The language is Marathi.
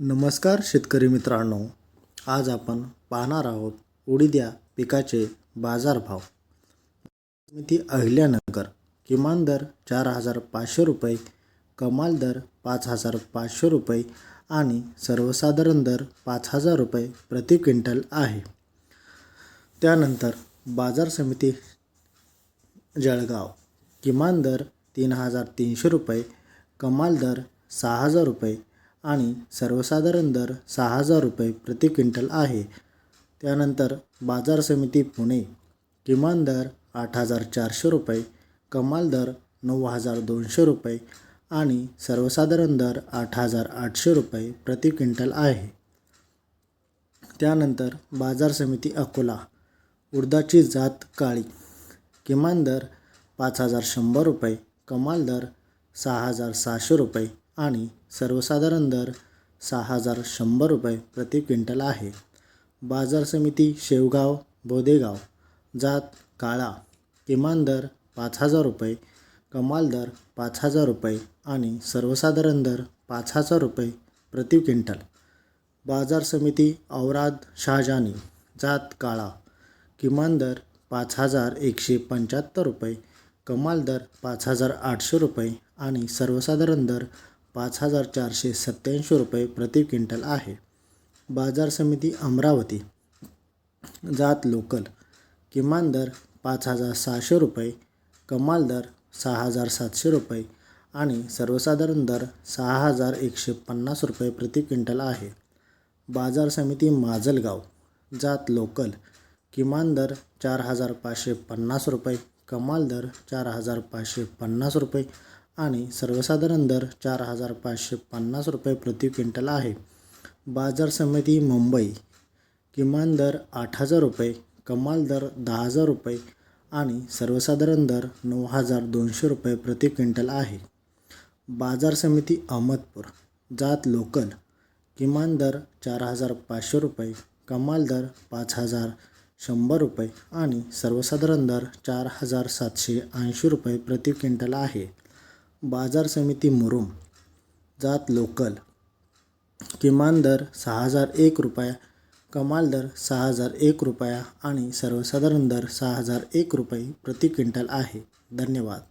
नमस्कार शेतकरी मित्रांनो आज आपण पाहणार आहोत उडीद या पिकाचे बाजारभाव. समिती अहिल्यानगर किमान दर चार हजार पाचशे रुपये कमाल दर पाच हजार पाचशे रुपये आणि सर्वसाधारण दर पाच हजार रुपये प्रति क्विंटल आहे. त्यानंतर बाजार समिती जळगाव किमान दर तीन हजार तीनशे रुपये कमाल दर सहा हजार रुपये आणि सर्वसाधारण दर सहा हजार रुपये प्रति क्विंटल आहे. त्यानंतर बाजार समिती पुणे किमान दर आठ हजार चारशे रुपये कमाल दर नऊ हजार दोनशे रुपये आणि सर्वसाधारण दर आठ हजार आठशे रुपये प्रति क्विंटल आहे. त्यानंतर बाजार समिती अकोला उडदाची जात काळी किमान दर पाच हजार शंभर रुपये कमाल दर सहा हजार सहाशे रुपये आणि सर्वसाधारण दर सहा हजार शंभर रुपये प्रति क्विंटल आहे. बाजार समिती शेवगाव बोदेगाव जात काळा किमान दर पाच हजार रुपये कमाल दर पाच हजार रुपये आणि सर्वसाधारण दर पाच हजार रुपये प्रति क्विंटल. बाजार समिती औराद शाहजानी जात काळा किमान दर पाच हजार एकशे पंच्याहत्तर रुपये कमाल दर पाच हजार आठशे रुपये आणि सर्वसाधारण दर पाच हजार चारशे सत्त्याऐंशी रुपये प्रति क्विंटल आहे. बाजार समिती अमरावती जात लोकल किमान दर पाच हजार सहाशे रुपये कमाल दर सहा हजार सातशे रुपये आणि सर्वसाधारण दर सहा हजार एकशे पन्नास रुपये प्रति क्विंटल आहे. बाजार समिती माजलगाव जात लोकल किमान दर चार हजार पाचशे पन्नास रुपये कमाल दर चार हजार पाचशे पन्नास रुपये आणि सर्वसाधारण दर चार हजार पाचशे पन्नास रुपये प्रति क्विंटल आहे. बाजार समिती मुंबई किमान दर आठ हजार रुपये कमाल दर दहा हजार रुपये आणि सर्वसाधारण दर नऊ हजार दोनशे रुपये प्रति क्विंटल आहे. बाजार समिती अहमदपूर जात लोकल किमान दर चार हजार पाचशे रुपये कमाल दर पाच हजार शंभर रुपये आणि सर्वसाधारण दर चार हजार सातशे ऐंशी रुपये प्रति क्विंटल आहे. बाजार समिती मुरुम जात लोकल किमान दर सहा हजार एक रुपया कमाल दर सहा हजार एक रुपया आणि सर्वसाधारण दर सहा हजार एक रुपये प्रति क्विंटल आहे. धन्यवाद.